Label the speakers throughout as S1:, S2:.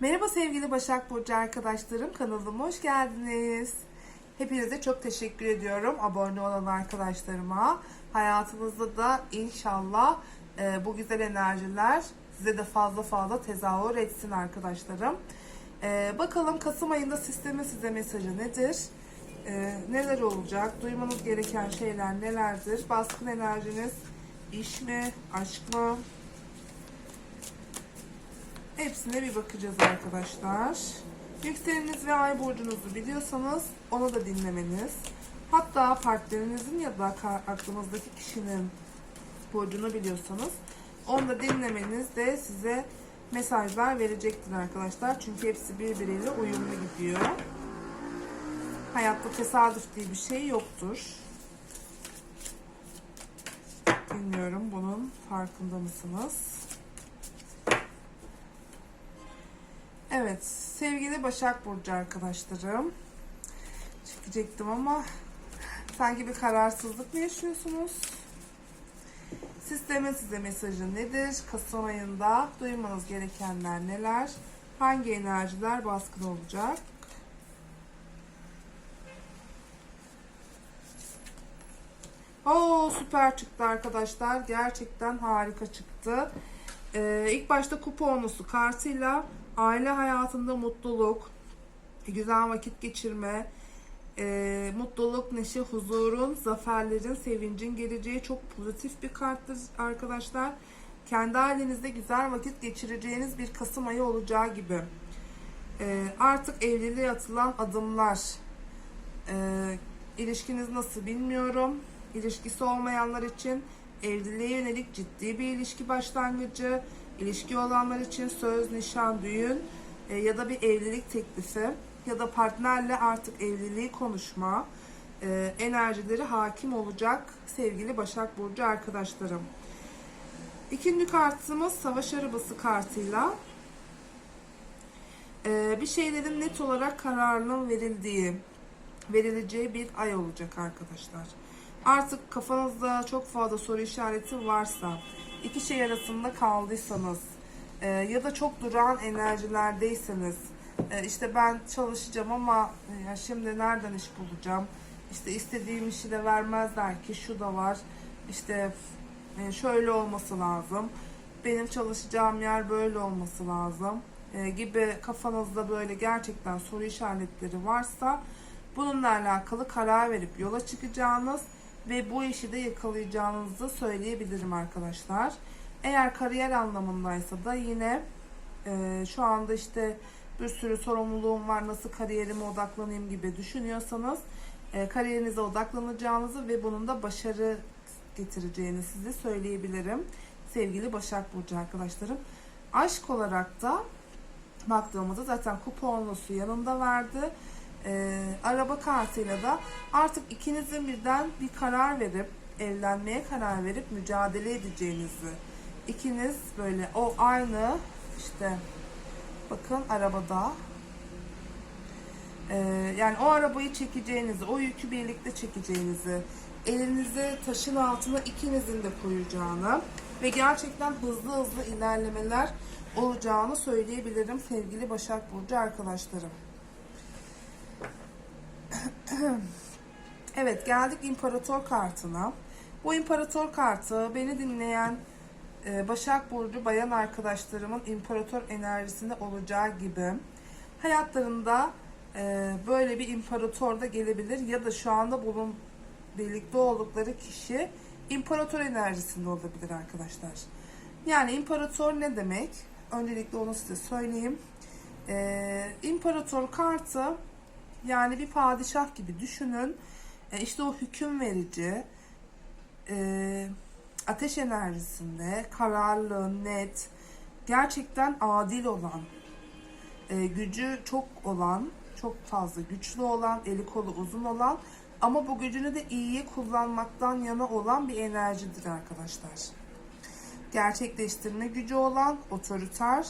S1: Merhaba sevgili Başak Burcu arkadaşlarım. Kanalıma hoş geldiniz. Hepinize çok teşekkür ediyorum abone olan arkadaşlarıma. Hayatınızda da inşallah e, bu güzel enerjiler size de fazla fazla tezahür etsin arkadaşlarım. E, bakalım Kasım ayında sistemin size mesajı nedir? E, neler olacak? Duymanız gereken şeyler nelerdir? Baskın enerjiniz iş mi? Aşk mı? Hepsine bir bakacağız arkadaşlar. Yükseleniniz ve ay burcunuzu biliyorsanız onu da dinlemeniz. Hatta partnerinizin ya da aklınızdaki kişinin burcunu biliyorsanız onu da dinlemeniz de size mesajlar verecektir arkadaşlar. Çünkü hepsi birbiriyle uyumlu gidiyor. Hayatta tesadüf diye bir şey yoktur. Bilmiyorum bunun farkında mısınız? Evet, sevgili Başak Burcu arkadaşlarım. Çekecektim ama sanki bir kararsızlık mı yaşıyorsunuz? Sistemin size mesajı nedir? Kasım ayında duymanız gerekenler neler? Hangi enerjiler baskın olacak? Oo süper çıktı arkadaşlar. Gerçekten harika çıktı. Ee, ilk başta kuponlusu kartıyla aile hayatında mutluluk, güzel vakit geçirme, e, mutluluk, neşe, huzurun, zaferlerin, sevincin geleceği çok pozitif bir karttır arkadaşlar. Kendi ailenizde güzel vakit geçireceğiniz bir Kasım ayı olacağı gibi. E, artık evliliğe atılan adımlar, e, ilişkiniz nasıl bilmiyorum. İlişkisi olmayanlar için evliliğe yönelik ciddi bir ilişki başlangıcı, ilişki olanlar için söz, nişan, düğün e, ya da bir evlilik teklifi ya da partnerle artık evliliği konuşma e, enerjileri hakim olacak sevgili Başak Burcu arkadaşlarım. İkinci kartımız Savaş Arabası kartıyla e, bir şeylerin net olarak kararının verildiği, verileceği bir ay olacak arkadaşlar. Artık kafanızda çok fazla soru işareti varsa, iki şey arasında kaldıysanız e, ya da çok duran enerjilerdeyseniz, e, işte ben çalışacağım ama e, ya şimdi nereden iş bulacağım? İşte istediğim işi de vermezler ki şu da var. İşte e, şöyle olması lazım. Benim çalışacağım yer böyle olması lazım e, gibi kafanızda böyle gerçekten soru işaretleri varsa bununla alakalı karar verip yola çıkacağınız ve bu işi de yakalayacağınızı söyleyebilirim arkadaşlar. Eğer kariyer anlamındaysa da yine e, şu anda işte bir sürü sorumluluğum var nasıl kariyerime odaklanayım gibi düşünüyorsanız e, kariyerinize odaklanacağınızı ve bunun da başarı getireceğini size söyleyebilirim. Sevgili Başak Burcu arkadaşlarım. Aşk olarak da baktığımızda zaten kuponlusu yanında verdi. Ee, araba kartıyla da artık ikinizin birden bir karar verip evlenmeye karar verip mücadele edeceğinizi ikiniz böyle o aynı işte bakın arabada ee, yani o arabayı çekeceğinizi o yükü birlikte çekeceğinizi elinizi taşın altına ikinizin de koyacağını ve gerçekten hızlı hızlı ilerlemeler olacağını söyleyebilirim sevgili Başak Burcu arkadaşlarım. evet geldik imparator kartına. Bu imparator kartı beni dinleyen e, Başak Burcu bayan arkadaşlarımın imparator enerjisinde olacağı gibi hayatlarında e, böyle bir imparator da gelebilir ya da şu anda bulun birlikte oldukları kişi imparator enerjisinde olabilir arkadaşlar. Yani imparator ne demek? Öncelikle onu size söyleyeyim. Ee, imparator kartı yani bir padişah gibi düşünün. Ee, işte o hüküm verici, e, ateş enerjisinde, kararlı, net, gerçekten adil olan, e, gücü çok olan, çok fazla güçlü olan, eli kolu uzun olan ama bu gücünü de iyiye kullanmaktan yana olan bir enerjidir arkadaşlar. Gerçekleştirme gücü olan, otoriter,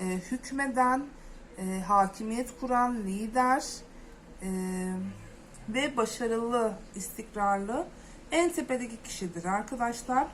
S1: e, hükmeden, e, hakimiyet kuran lider e, ve başarılı, istikrarlı en tepedeki kişidir arkadaşlar.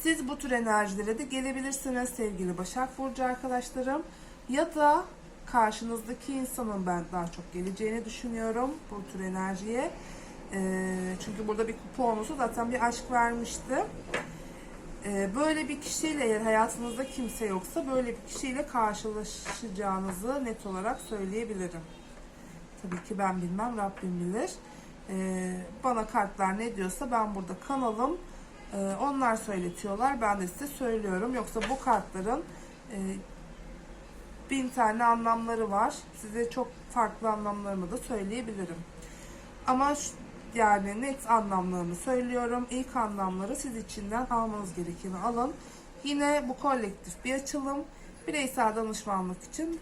S1: Siz bu tür enerjilere de gelebilirsiniz sevgili Başak Burcu arkadaşlarım. Ya da karşınızdaki insanın ben daha çok geleceğini düşünüyorum bu tür enerjiye. Ee, çünkü burada bir kuponusu zaten bir aşk vermişti. Ee, böyle bir kişiyle eğer hayatınızda kimse yoksa böyle bir kişiyle karşılaşacağınızı net olarak söyleyebilirim. Tabii ki ben bilmem, Rabbim bilir. Ee, bana kartlar ne diyorsa ben burada kanalım. Ee, onlar söyletiyorlar, ben de size söylüyorum. Yoksa bu kartların e, bin tane anlamları var. Size çok farklı anlamlarını da söyleyebilirim. Ama şu- yani net anlamlarını söylüyorum. İlk anlamları siz içinden almanız gerekeni alın. Yine bu kolektif bir açılım. Bireysel danışmanlık için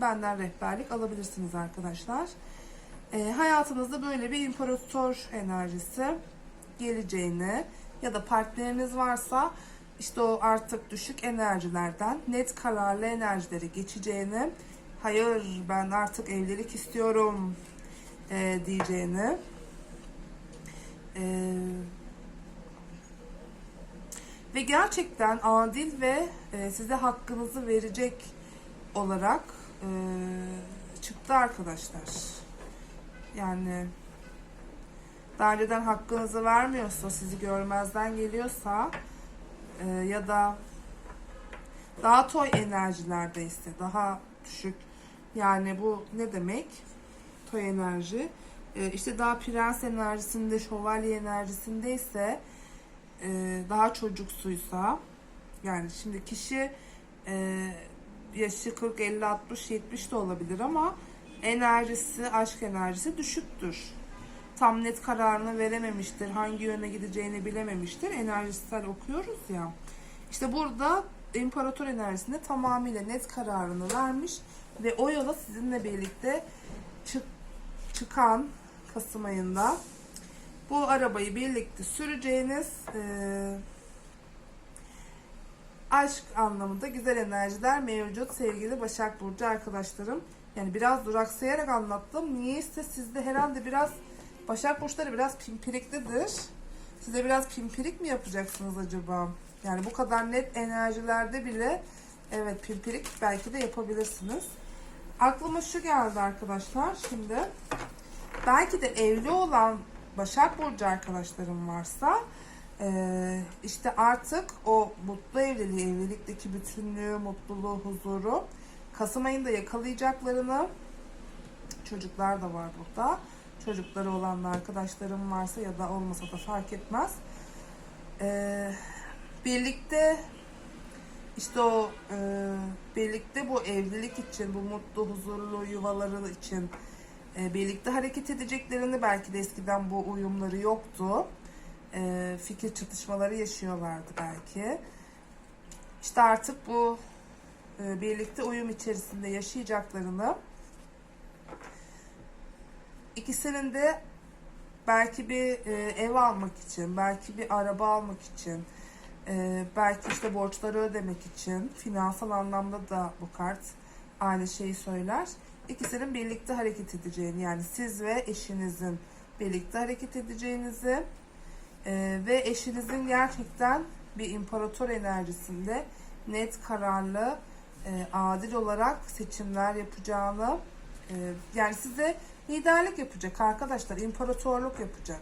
S1: benden rehberlik alabilirsiniz arkadaşlar. Ee, hayatınızda böyle bir imparator enerjisi geleceğini ya da partneriniz varsa işte o artık düşük enerjilerden net kararlı enerjilere geçeceğini hayır ben artık evlilik istiyorum e, diyeceğini e, ve gerçekten adil ve e, size hakkınızı verecek olarak e, çıktı arkadaşlar. Yani daha önceden hakkınızı vermiyorsa, sizi görmezden geliyorsa e, ya da daha toy enerjilerdeyse, daha düşük yani bu ne demek? Toy enerji. E, işte daha prens enerjisinde, şövalye enerjisindeyse e, daha çocuksuysa yani şimdi kişi e, yaşı 40, 50, 60, 70 de olabilir ama enerjisi, aşk enerjisi düşüktür. Tam net kararını verememiştir, hangi yöne gideceğini bilememiştir. Enerjisel okuyoruz ya. İşte burada imparator enerjisinde tamamıyla net kararını vermiş ve o yola sizinle birlikte çık, çıkan Kasım ayında bu arabayı birlikte süreceğiniz eee aşk anlamında güzel enerjiler mevcut sevgili Başak Burcu arkadaşlarım. Yani biraz duraksayarak anlattım. Niyeyse sizde herhalde biraz Başak Burçları biraz pimpiriklidir. Size biraz pimpirik mi yapacaksınız acaba? Yani bu kadar net enerjilerde bile evet pimpirik belki de yapabilirsiniz. Aklıma şu geldi arkadaşlar şimdi. Belki de evli olan Başak Burcu arkadaşlarım varsa ee, işte artık o mutlu evliliği, evlilikteki bütünlüğü, mutluluğu, huzuru Kasım ayında yakalayacaklarını çocuklar da var burada. Çocukları olan da arkadaşlarım varsa ya da olmasa da fark etmez. Ee, birlikte işte o e, birlikte bu evlilik için, bu mutlu, huzurlu yuvaları için e, birlikte hareket edeceklerini belki de eskiden bu uyumları yoktu e, fikir çatışmaları yaşıyorlardı belki. İşte artık bu e, birlikte uyum içerisinde yaşayacaklarını ikisinin de belki bir e, ev almak için, belki bir araba almak için, e, belki işte borçları ödemek için, finansal anlamda da bu kart aynı şeyi söyler. İkisinin birlikte hareket edeceğini yani siz ve eşinizin birlikte hareket edeceğinizi ee, ve eşinizin gerçekten bir imparator enerjisinde net kararlı, e, adil olarak seçimler yapacağını e, yani size liderlik yapacak arkadaşlar, imparatorluk yapacak.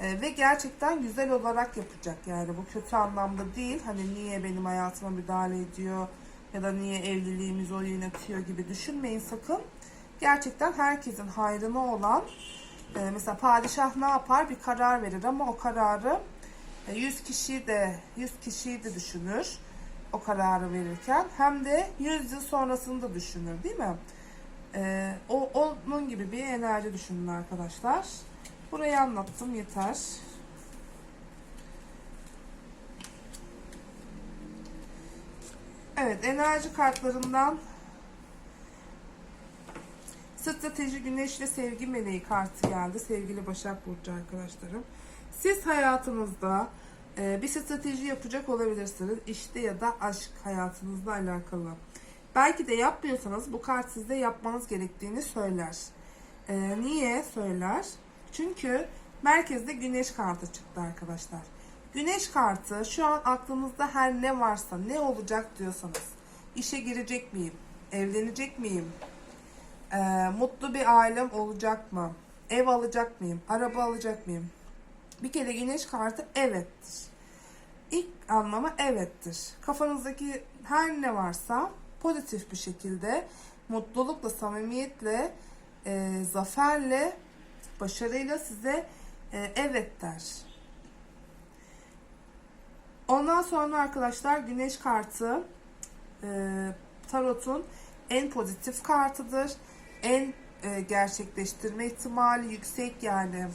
S1: E, ve gerçekten güzel olarak yapacak yani bu kötü anlamda değil. Hani niye benim hayatıma müdahale ediyor ya da niye evliliğimizi o yönetiyor gibi düşünmeyin sakın. Gerçekten herkesin hayrına olan ee, mesela padişah ne yapar? Bir karar verir ama o kararı e, 100 kişi de 100 kişiyi de düşünür o kararı verirken hem de 100 yıl sonrasını da düşünür değil mi? Ee, o onun gibi bir enerji düşünün arkadaşlar. Burayı anlattım yeter. Evet enerji kartlarından Strateji Güneş ve Sevgi Meleği kartı geldi sevgili Başak Burcu arkadaşlarım. Siz hayatınızda e, bir strateji yapacak olabilirsiniz. İşte ya da aşk hayatınızla alakalı. Belki de yapmıyorsanız bu kart size yapmanız gerektiğini söyler. E, niye söyler? Çünkü merkezde güneş kartı çıktı arkadaşlar. Güneş kartı şu an aklınızda her ne varsa ne olacak diyorsanız. işe girecek miyim? Evlenecek miyim? Ee, mutlu bir ailem olacak mı? Ev alacak mıyım? Araba alacak mıyım? Bir kere güneş kartı evettir. İlk anlamı evettir. Kafanızdaki her ne varsa pozitif bir şekilde, mutlulukla, samimiyetle, e, zaferle, başarıyla size e, evet der. Ondan sonra arkadaşlar güneş kartı e, tarotun en pozitif kartıdır. En e, gerçekleştirme ihtimali yüksek yani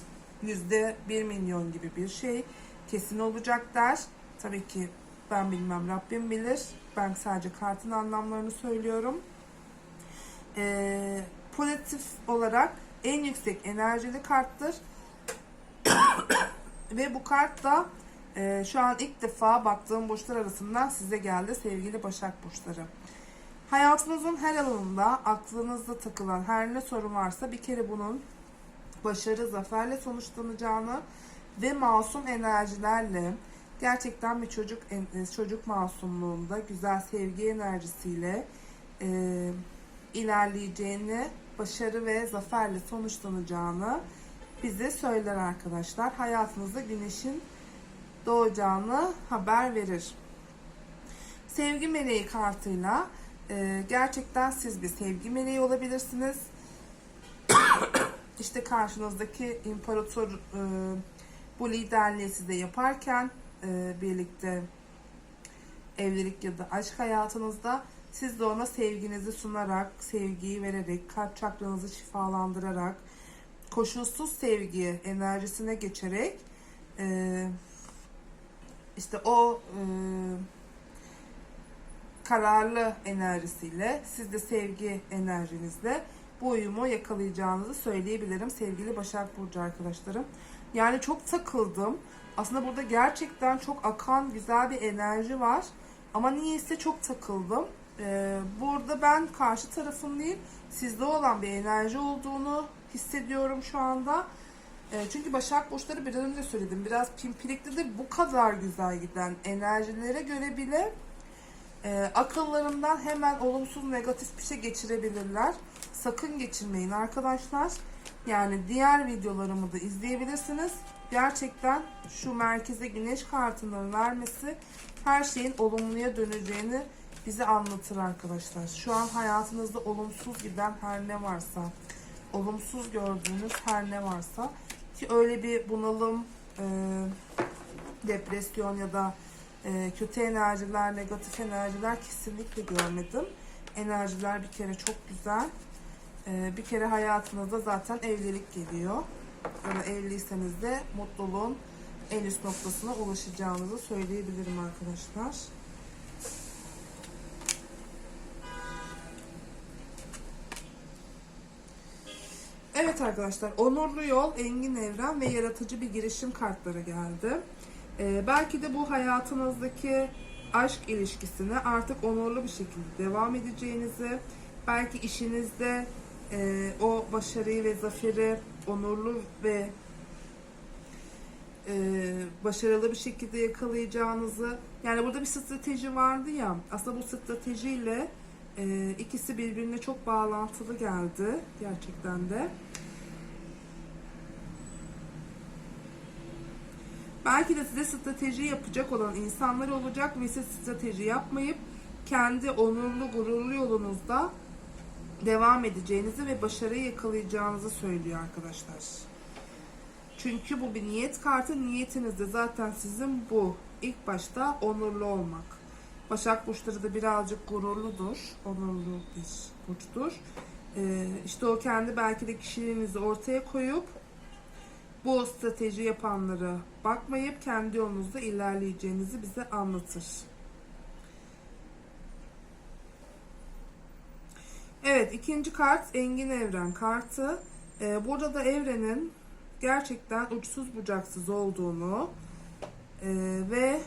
S1: yüzde bir milyon gibi bir şey kesin olacak der. Tabii ki ben bilmem Rabbim bilir. Ben sadece kartın anlamlarını söylüyorum. E, pozitif olarak en yüksek enerjili karttır. Ve bu kart da e, şu an ilk defa baktığım burçlar arasından size geldi sevgili Başak Burçları. Hayatınızın her alanında aklınızda takılan her ne sorun varsa bir kere bunun başarı, zaferle sonuçlanacağını ve masum enerjilerle gerçekten bir çocuk en- çocuk masumluğunda güzel sevgi enerjisiyle e, ilerleyeceğini, başarı ve zaferle sonuçlanacağını bize söyler arkadaşlar. Hayatınızda güneşin doğacağını haber verir. Sevgi meleği kartıyla e, gerçekten siz bir sevgi meleği olabilirsiniz. işte karşınızdaki imparator e, bu liderliği size yaparken e, birlikte evlilik ya da aşk hayatınızda siz de ona sevginizi sunarak, sevgiyi vererek, kalp çakranızı şifalandırarak, koşulsuz sevgi enerjisine geçerek e, işte o e, kararlı enerjisiyle siz de sevgi enerjinizle bu uyumu yakalayacağınızı söyleyebilirim sevgili Başak Burcu arkadaşlarım. Yani çok takıldım. Aslında burada gerçekten çok akan güzel bir enerji var. Ama niyeyse çok takıldım. Ee, burada ben karşı tarafın değil, sizde olan bir enerji olduğunu hissediyorum şu anda. Ee, çünkü Başak Burçları biraz önce söyledim. Biraz pimpirikli de bu kadar güzel giden enerjilere göre bile e, akıllarından hemen olumsuz negatif bir şey geçirebilirler. Sakın geçirmeyin arkadaşlar. Yani diğer videolarımı da izleyebilirsiniz. Gerçekten şu merkeze güneş kartının vermesi her şeyin olumluya döneceğini bize anlatır arkadaşlar. Şu an hayatınızda olumsuz giden her ne varsa, olumsuz gördüğünüz her ne varsa ki öyle bir bunalım, e, depresyon ya da e, kötü enerjiler, negatif enerjiler kesinlikle görmedim. Enerjiler bir kere çok güzel. E, bir kere hayatınızda zaten evlilik geliyor. Ya da evliyseniz de mutluluğun en üst noktasına ulaşacağınızı söyleyebilirim arkadaşlar. Evet arkadaşlar, onurlu yol, engin evren ve yaratıcı bir girişim kartları geldi. Ee, belki de bu hayatınızdaki aşk ilişkisine artık onurlu bir şekilde devam edeceğinizi, belki işinizde e, o başarıyı ve zaferi onurlu ve e, başarılı bir şekilde yakalayacağınızı, yani burada bir strateji vardı ya, aslında bu stratejiyle e, ikisi birbirine çok bağlantılı geldi gerçekten de. Belki de size strateji yapacak olan insanlar olacak ve siz strateji yapmayıp kendi onurlu, gururlu yolunuzda devam edeceğinizi ve başarıyı yakalayacağınızı söylüyor arkadaşlar. Çünkü bu bir niyet kartı. Niyetiniz de zaten sizin bu. İlk başta onurlu olmak. Başak burçları da birazcık gururludur. Onurlu bir burçtur. Ee, işte o kendi belki de kişiliğinizi ortaya koyup bu strateji yapanlara bakmayıp kendi yolunuzda ilerleyeceğinizi bize anlatır. Evet ikinci kart Engin Evren kartı. Ee, burada da evrenin gerçekten uçsuz bucaksız olduğunu e, ve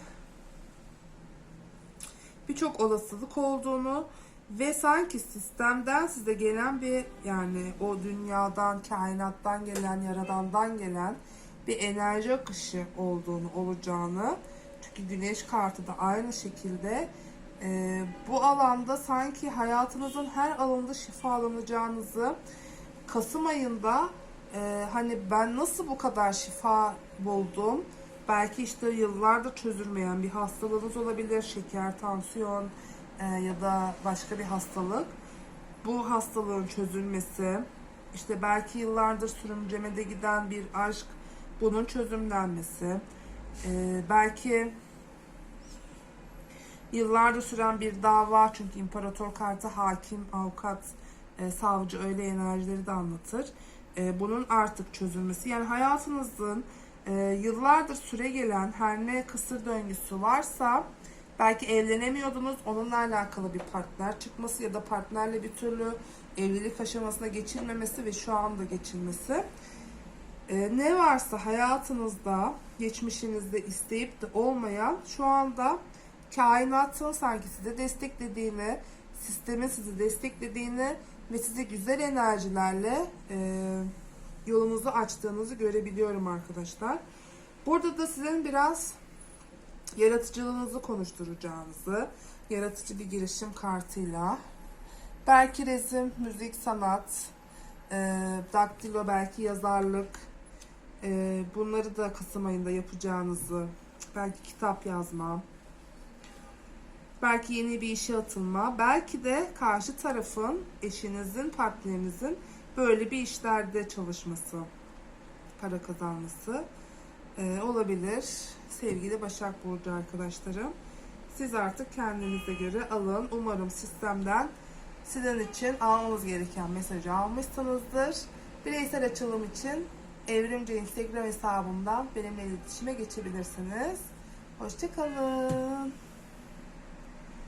S1: birçok olasılık olduğunu ve sanki sistemden size gelen bir yani o dünyadan, kainattan gelen, yaradandan gelen bir enerji akışı olduğunu, olacağını çünkü güneş kartı da aynı şekilde Ee, bu alanda sanki hayatınızın her alanında şifalanacağınızı Kasım ayında e, hani ben nasıl bu kadar şifa buldum? Belki işte yıllardır çözülmeyen bir hastalığınız olabilir. Şeker, tansiyon e, ya da başka bir hastalık. Bu hastalığın çözülmesi, işte belki yıllardır sürümcemede giden bir aşk, bunun çözümlenmesi, e, belki yıllardır süren bir dava çünkü imparator kartı hakim, avukat, e, savcı öyle enerjileri de anlatır. Bunun artık çözülmesi yani hayatınızın yıllardır süre gelen her ne kısır döngüsü varsa belki evlenemiyordunuz onunla alakalı bir partner çıkması ya da partnerle bir türlü evlilik aşamasına geçilmemesi ve şu anda geçilmesi. E, ne varsa hayatınızda, geçmişinizde isteyip de olmayan şu anda kainatın sanki size desteklediğini, sistemin sizi desteklediğini ve size güzel enerjilerle e, yolunuzu açtığınızı görebiliyorum arkadaşlar. Burada da sizin biraz yaratıcılığınızı konuşturacağınızı, yaratıcı bir girişim kartıyla, belki resim, müzik, sanat, e, daktilo, belki yazarlık, e, bunları da Kasım ayında yapacağınızı, belki kitap yazma, belki yeni bir işe atılma, belki de karşı tarafın, eşinizin, partnerinizin böyle bir işlerde çalışması, para kazanması e, olabilir. Sevgili Başak Burcu arkadaşlarım. Siz artık kendinize göre alın. Umarım sistemden sizin için almanız gereken mesajı almışsınızdır. Bireysel açılım için Evrimce Instagram hesabımdan benimle iletişime geçebilirsiniz. Hoşçakalın.